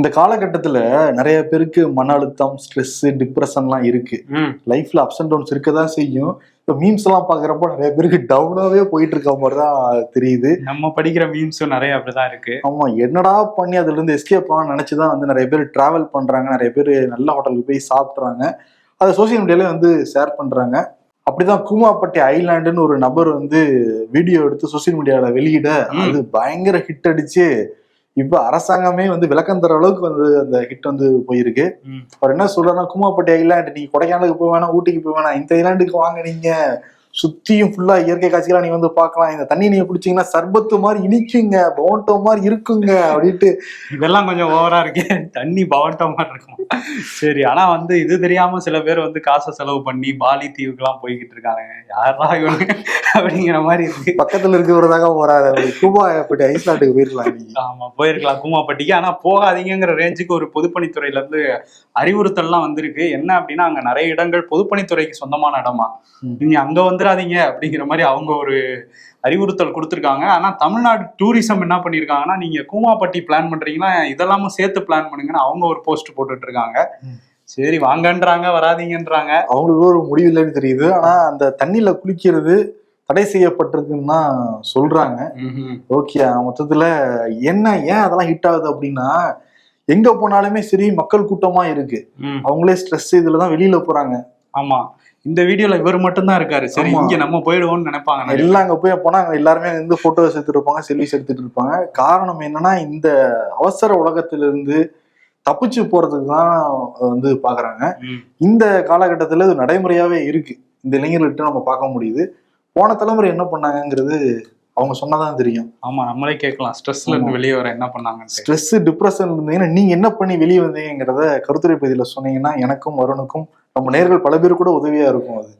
இந்த காலகட்டத்துல நிறைய பேருக்கு மன அழுத்தம் ஸ்ட்ரெஸ் டிப்ரெஷன்லாம் இருக்கு. ம். லைஃப்ல அப்ஸ் அண்ட் டவுன்ஸ் இருக்க தான் செய்யும். இப்போ மீம்ஸ் எல்லாம் பாக்குறப்போ நிறைய பேருக்கு டவுனாவே போயிட்டு இருக்க மாதிரி தான் தெரியுது. நம்ம படிக்கிற மீம்ஸும் நிறைய அப்படிதான் இருக்கு. ஆமா என்னடா பண்ணி அதுல இருந்து எஸ்கேப் ஆகணும்னு நினைச்சுதான் வந்து நிறைய பேர் டிராவல் பண்றாங்க. நிறைய பேர் நல்ல ஹோட்டலுக்கு போய் சாப்பிட்றாங்க. அதை சோசியல் மீடியால வந்து ஷேர் பண்றாங்க. அப்படிதான் கூமாப்பட்டி ஐலாண்டுன்னு ஒரு நபர் வந்து வீடியோ எடுத்து சோசியல் மீடியால வெளியிட. அது பயங்கர ஹிட் அடிச்சு இப்ப அரசாங்கமே வந்து விளக்கம் தர அளவுக்கு வந்து அந்த ஹிட் வந்து போயிருக்கு. அவர் என்ன சொல்றாருன்னா கூமாப்பட்டி ஐலாண்டு நீங்க கொடைக்கானலுக்கு போய் வேணாம் ஊட்டிக்கு போய் வேணாம் இந்த ஐலாண்டுக்கு வாங்க நீங்க சுத்தியும் ஃபுல்லா இயற்கை காட்சிகளா நீங்க வந்து பார்க்கலாம். இந்த தண்ணி நீங்க குடிச்சீங்கன்னா சர்பத்து மாதிரி இனிக்குங்க பவன்டோ மாதிரி இருக்குங்க அப்படின்ட்டு. இதெல்லாம் கொஞ்சம் ஓவரா இருக்கு. தண்ணி பவட்ட மாதிரி இருக்கும்? சரி ஆனா வந்து இது தெரியாம சில பேர் வந்து காசை செலவு பண்ணி பாலி தீவுக்கெல்லாம் போய்கிட்டு இருக்காங்க. யாரா இவனு அப்படிங்கிற மாதிரி இருக்கு. பக்கத்துல இருக்கிறவரதாக போறாரு. கூமாப்பட்டி ஐஸ்லாண்டுக்கு போயிருக்கலாம் ஆமா போயிருக்கலாம் கூமாப்பட்டிக்கு ஆனா போகாதீங்கங்கிற ரேஞ்சுக்கு ஒரு பொதுப்பணித்துறையில இருந்து அறிவுறுத்தல்லாம் வந்திருக்கு. என்ன அப்படின்னா அங்க நிறைய இடங்கள் பொதுப்பணித்துறைக்கு சொந்தமான இடமா. நீங்க அங்க வந்துடாதீங்க அப்படிங்கிற மாதிரி அவங்க ஒரு அறிவுறுத்தல் கொடுத்துருக்காங்க. ஆனா தமிழ்நாடு டூரிசம் என்ன பண்ணிருக்காங்கன்னா நீங்க கூமாப்பட்டி பிளான் பண்றீங்கன்னா இதெல்லாமும் சேர்த்து பிளான் பண்ணுங்கன்னு அவங்க ஒரு போஸ்ட் போட்டுட்டு இருக்காங்க. சரி வாங்கன்றாங்க வராதீங்கன்றாங்க. அவங்களுக்கு ஒரு முடிவு இல்லைன்னு தெரியுது. ஆனா அந்த தண்ணியில குளிக்கிறது தடை செய்யப்பட்டிருக்குன்னு தான் சொல்றாங்க. ஓகே மொத்தத்துல என்ன ஏன் அதெல்லாம் ஹிட் ஆகுது அப்படின்னா எங்க போனாலுமே சரி மக்கள் கூட்டமா இருக்கு. அவங்களே ஸ்ட்ரெஸ் இதுலதான் வெளியில போறாங்க. ஆமா இந்த வீடியோல இவர் மட்டும்தான் இருக்காரு சரி. இங்க நம்ம போயிடுவோம்னு நினைப்பாங்க. எல்லாம் அங்க போய் போனா அங்க எல்லாருமே வந்து போட்டோஸ் எடுத்துட்டு இருப்பாங்க செல்ஃபிஸ் எடுத்துட்டு இருப்பாங்க காரணம் என்னன்னா இந்த அவசர உலகத்துல இருந்து தப்பிச்சு போறதுக்கு தான் வந்து பாக்குறாங்க. இந்த காலகட்டத்துல இது நடைமுறையாவே இருக்கு இந்த இளைஞர்கள்ட்ட நம்ம பார்க்க முடியுது போன தலைமுறை என்ன பண்ணாங்கங்கிறது அவங்க சொன்னாதான் தெரியும். ஆமா நம்மளே கேட்கலாம். ஸ்ட்ரெஸ்ல இருந்து. வெளியே வர என்ன பண்ணாங்கன்னு ஸ்ட்ரெஸ் டிப்ரெஷன் இருந்தீங்கன்னா நீங்க என்ன பண்ணி வெளியே வந்தீங்கிறத கருத்துரை பகுதியில சொன்னீங்கன்னா எனக்கும் வருணுக்கும் நம்ம நேர்கள் பல பேர் கூட உதவியா இருக்கும் அது.